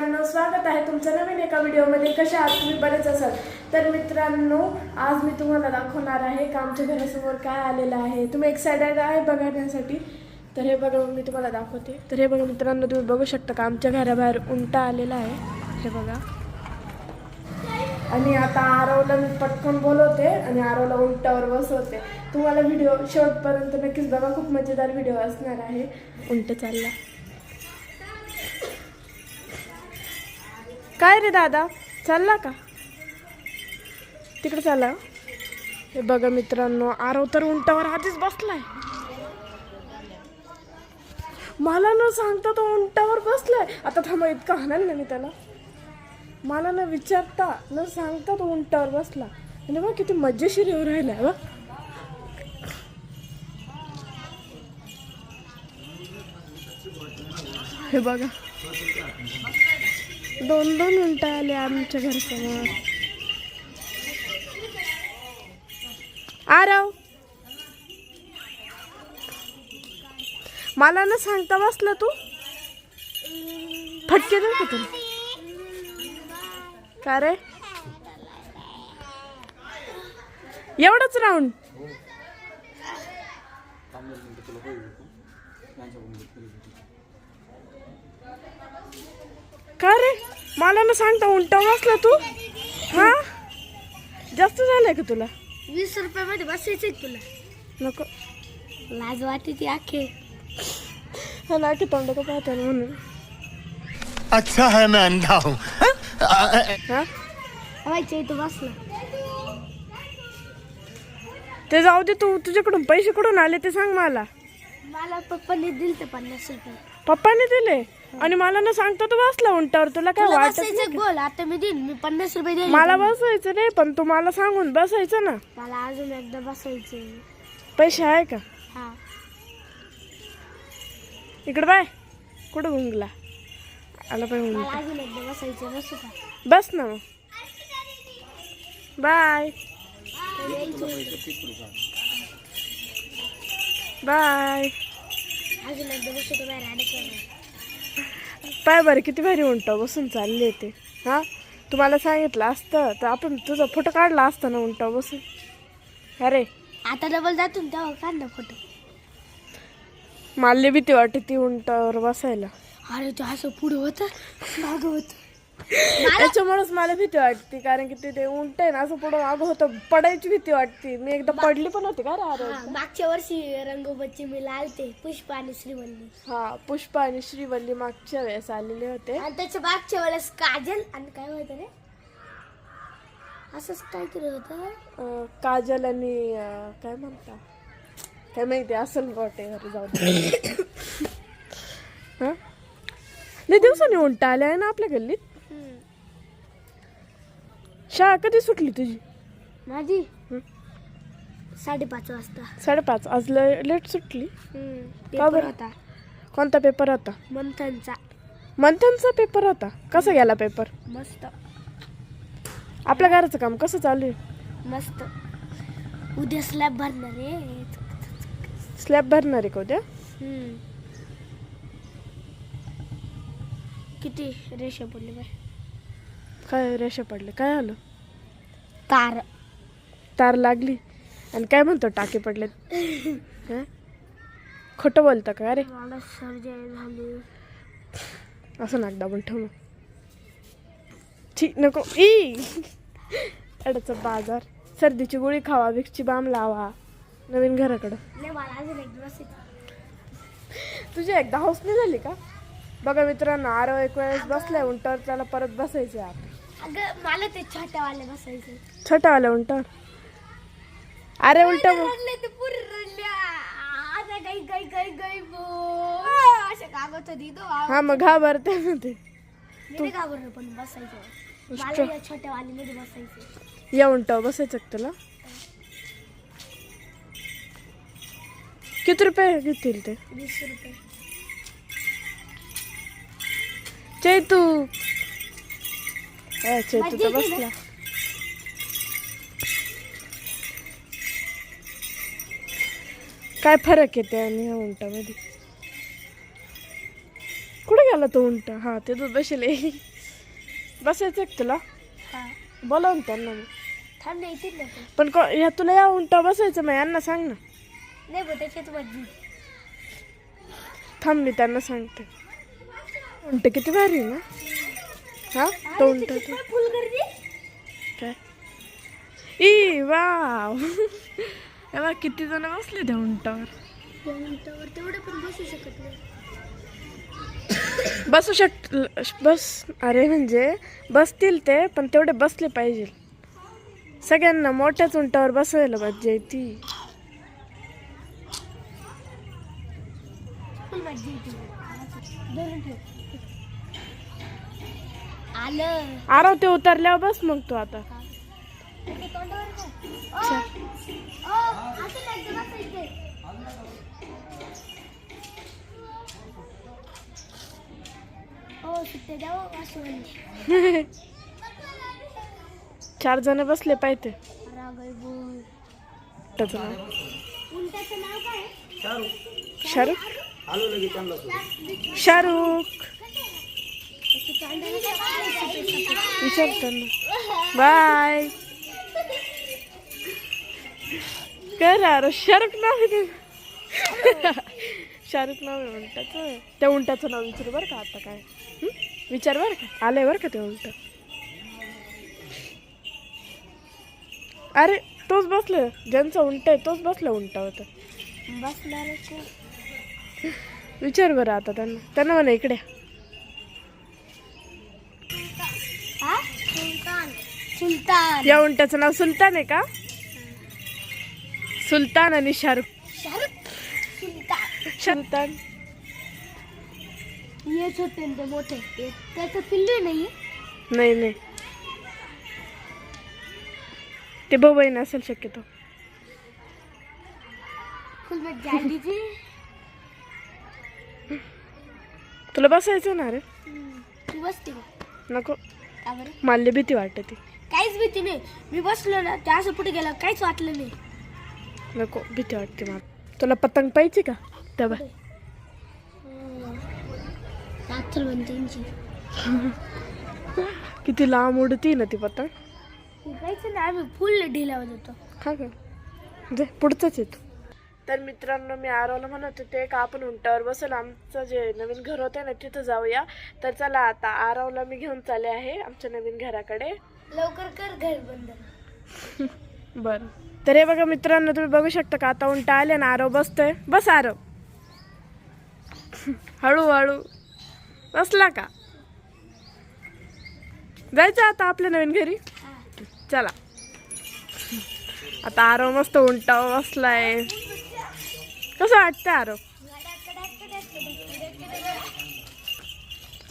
मित्रांनो स्वागत आहे तुमचं नवीन एका व्हिडिओमध्ये. कशा आहात? तुम्ही बरेच असाल. तर मित्रांनो आज मी तुम्हाला दाखवणार आहे का आमच्या घरासमोर काय आलेलं आहे. तुम्ही एक्सायटेड आहे बघण्यासाठी? तर हे बघा मी तुम्हाला दाखवते. तर हे बघा मित्रांनो तुम्ही बघू शकता का? आमच्या घराबाहेर उंटा आलेला आहे. हे बघा. आणि आता आरवला मी पटकन बोलवते आणि आरवला उंटावर बसवते. तुम्हाला व्हिडिओ शेवटपर्यंत नक्कीच बघा. खूप मजेदार व्हिडिओ असणार आहे. उंट चालला. काय रे दादा? चालला का? तिकडे चालला? हे बघा मित्रांनो आरव तर उंटावर आधीच बसलाय. मला न सांगता तो उंटावर बसलाय. आता थांबा इतका हाणाल ना मी त्याला. मला न विचारता न सांगता तो उंटावर बसला. म्हणजे आणि बघ किती मजेशीर येऊ राहिलाय बघ हे बघा. दोन दोन उंट आले आमच्या घरसमोर आरव. मला ना सांगता बसला तू? फटके देऊ का तुला? का रे? एवढंच राऊंड का रे? मला ना सांगता उलटा बसला तू? हा? जास्त झालंय का तुला? वीस रुपयामध्ये बसायचंय तुला. नको. लाज वाटते ती आखे. हा ना की तोंड का पाहता म्हणून. अच्छा है मैं अंधा हूँ। हा? बसला ते जाऊ दे तू तुझ्याकडून पैसे कुठून आले ते सांग मला. मला पप्पाने दिल पन्नास रुपये. पप्पाने दिले? आणि मला ना सांगता तू बसला उंटावर. तुला काय तुला वाटत बसायचं नाही? बोल आता मी देईन. मी पन्नास रुपये देईन. मला बसायचं नाही पण तू मला सांगून बसायचं ना. मला अजून एकदा बसायचे पैसे आहे का? हा. इकडे बाय. कुठं गुंगला? आला पाय मला उंट अजून एकदा बसायचं बसू का? बस ना मग. बाय. बाय. पाय बरं किती भारी उंट बसून चालले ते. हा? तुम्हाला सांगितलं असतं तर आपण तुझा फोटो काढला असता ना उंट बसून? अरे. आता डबल जातो तेव्हा काढ ना फोटो मला लई भीती वाटते ती उंटावर बसायला. अरे तू असं पुढं होतं मागं होतं. त्याच्यामुळेच मला भीती वाटते कारण की ते ते उंट आहे ना असं पुढं मागं होतं पडायची भीती वाटते. मी एकदा पडली पण होती का रे अरे हा, मागच्या वर्षी रंगोबच्ची मी लालते पुष्पा आणि श्रीवल्ली. हा पुष्पा आणि श्रीवल्ली मागच्या वेळेस आलेले होते. आणि त्याच्या मागच्या वेळेस काजल आणि काय होतं रे? असंच काहीतरी होतं? अं, काजल आणि काय म्हणता? काय माहिती असेल वाटेवर जाऊ दे. हं? दिवसांनी उंट आले आहे ना आपल्या गल्लीत? शाळा कधी सुटली तुझी? माझी? हं. साडेपाच वाजता. साडेपाच. आज लेट सुटली? पेपर बरं? होता. कोणता पेपर होता? मंथनचा. मंथनचा पेपर होता? कसा गेला पेपर मस्त. आपल्या घराचं काम कसं चालू आहे? मस्त. उद्या स्लॅब भरणार आहे. स्लॅब भरणार आहे का उद्या? हम्म. किती रेषा पडली बाय काय रेषा पडले? काय आलं? तार. तार लागली. आणि काय म्हणतो टाके पडलेत हं? खोटं बोलतं का? अरे. मला सर्जरी झाली. असं नाक दाबून ठेव मग. छी नको. ई. अडचा बाजार. सर्दीची गोळी खावा विक्सची बाम लावा. नवीन घराकडं. नाही मला अजून एक दिवस तुझी एकदा हाऊस नाही झाली का? बघा मित्रांनो आरो एक वेळेस बसलाय उंटावर त्याला परत बसायचं आहे अगं मला ते छोट्यावाले बसायचे. छोटा आला उंटावर अरे उलट रडले ते पुरी रडल्या आता गाई गाई गाई गाई बो. असे कागद होती तो हा मग घाबरते ना ते. मी नाही घाबरलो पण बसायचं. मला या बसायचं. या उंटावर बसायचं का तुला? किती रुपये घेतील ते? वीस रुपये. चैतू. तर? बसला. काय फरक आहे त्या आणि ह्या उंटामध्ये? कुठे गेला तो उंट? हा ते तू बसले बसायचं का तुला. हा. ना त्यांना मग. थांब नाही येतील ना ते. पण को- या तुला या उंटा बसायचं मग यांना सांग ना. नाही बघ त्याच्यात मज्जी थांब मी त्यांना सांगते. उंट किती भारी आहे ना? हा? तो तो काय ई वाव. बघ किती जण बसले त्या उंटावर. त्या उंटावर तेवढे पण बसू शकत नाही. बसू शक बस अरे म्हणजे बसतील ते पण तेवढे बसले पाहिजे. सगळ्यांना मोठ्याच उंटावर बसायला मज्जा येते फुल मज्जा येते आलं. आराव ते उतरल्यावर बस मग तू आता. चार जण बसले पाहिजे? शाहरुख. शाहरुख. बाय. कर शाहरुख नाव आहे ते. शाहरुख नाव आहे उंटाचं त्या उंटाचं नाव विचारू बरं का आता काय? विचार बरं का? आलंय बरं का ते उंट अरे तोच बसलं. ज्यांचा उंट आहे तोच बसला बसणारच आहे. विचार बरं आता त्यांना. त्यांना म्हणा इकडे सुलतान. या उंटाचं नाव सुलतान आहे का? सुलतान आणि शाहरुख. शाहरुख सुलतान. सुलतान. हेच होते ना ते मोठे ते- त्याचं पिल्लू नाही नाही नाही. ते बहीण असेल शक्यतो. तुला बसायचं ना रे? तू बसते का? नको. का बरं? माल्य भीती वाटते ती. काहीच भीती नाही. मी बसलो ना त्या असं पुढे गेला काहीच वाटलं नाही. नको भीती वाटते मला. तुला पतंग पाहिजे का? तेव्हा. रात्र बनते किती लांब उडती ना ती पतंग. काहीच नाही आम्ही फुल ढिलावर जातो हा का? जे पुढचंच येतो तर मित्रांनो मी आरवला म्हणत होते का आपण उंटावर बसेल. आमचं जे नवीन घर होतं ना तिथं जाऊया. तर चला आता आरवला मी घेऊन चालले आहे आमच्या नवीन घराकडे. लवकर कर घर बंद. बर. तर हे बघा मित्रांनो तुम्ही बघू शकता का आता उंटा आले ना आरव बसतोय. बस आरव. हळूहळू. बसला का? जायचं आता आपल्या नवीन घरी? चला. आता आरव मस्त उंटावर बसलाय. कसं वाटतं आरव?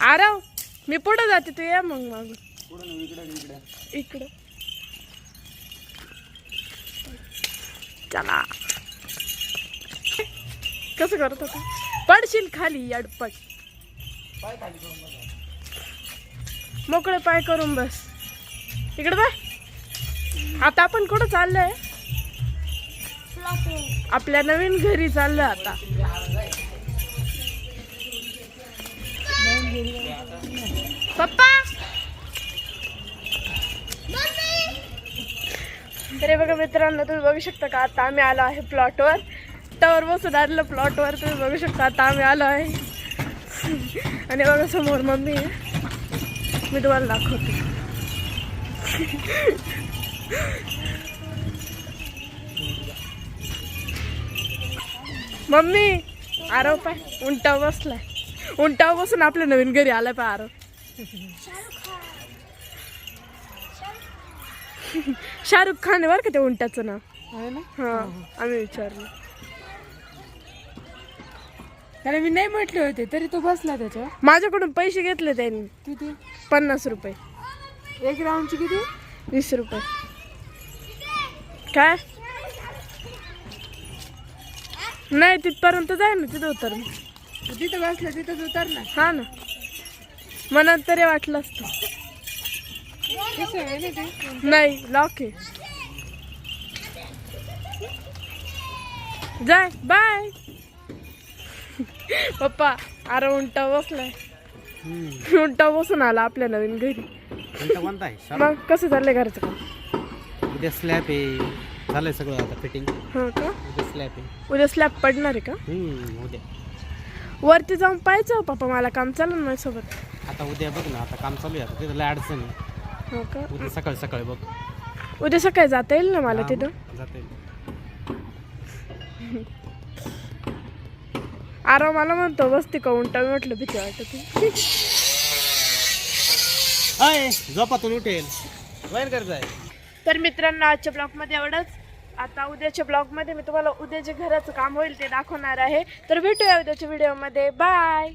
आरव मी पुढे जाते तू ये मग मागून. इकडं चला. कसं करत होता? पडशील खाली अडपट. मोकळे पाय करून बस. इकडे बाय आता आपण कुठं चाललोय? आपल्या नवीन घरी चाललोय आता. पप्पा! तर बघा मित्रांनो तुम्ही बघू शकता का? आता आम्ही आलो आहे प्लॉटवर टावर बसून आलेलं प्लॉटवर तुम्ही बघू शकता आता आम्ही आलो आहे. आणि बघा समोर मम्मी आहे. मी तुम्हाला दाखवते. मम्मी आरव पाय उंटावर बसलाय. उंटावर बसून आपल्या नवीन घरी आलाय पाय आरव. शाहरुख खान आहे बरं का ते उंटाचं नाव? हा आम्ही विचारलं. त्याला मी नाही म्हटले होते तरी तो बसला त्याच्यावर. माझ्याकडून पैसे घेतले त्यांनी. किती? पन्नास रुपये. एक राऊंडची किती? वीस रुपये. काय? नाही तिथपर्यंत जाय ना तिथं उतर. तिथं बसलं तिथंच उतरला हा ना. मनात तरी वाटलं असतं. ना नाही लॉक आहे. जाय बाय पप्पा अरे उंटा बसलाय. उंटा बसून आला आपल्या नवीन घरी. मग कसं चाललंय घरचं काम? उद्या स्लॅब आहे. झालंय सगळं आता फिटिंग हो का? उद्या स्लॅब आहे. उद्या स्लॅब पडणार आहे का? उद्या. वरती जाऊन पाहायचं हो पप्पा मला काम चालेल ना माझ्यासोबत. आता उद्या बघ ना आता काम चालू आहे. आता तिथं अडचण आहे. हो का? उद्या सकाळी सकाळी बघ. उद्या सकाळी जाता येईल ना मला तिथं? जाते आराम मला म्हणतो बसते का उंटा मी म्हटलं भीती वाटत झोपातून उठेल. करत आहे तर मित्रांनो आजच्या ब्लॉगमध्ये एवढंच. आता उद्याच्या ब्लॉगमध्ये मी तुम्हाला उद्या जे घराचं काम होईल ते दाखवणार आहे. तर भेटूया उद्याच्या व्हिडिओमध्ये. बाय!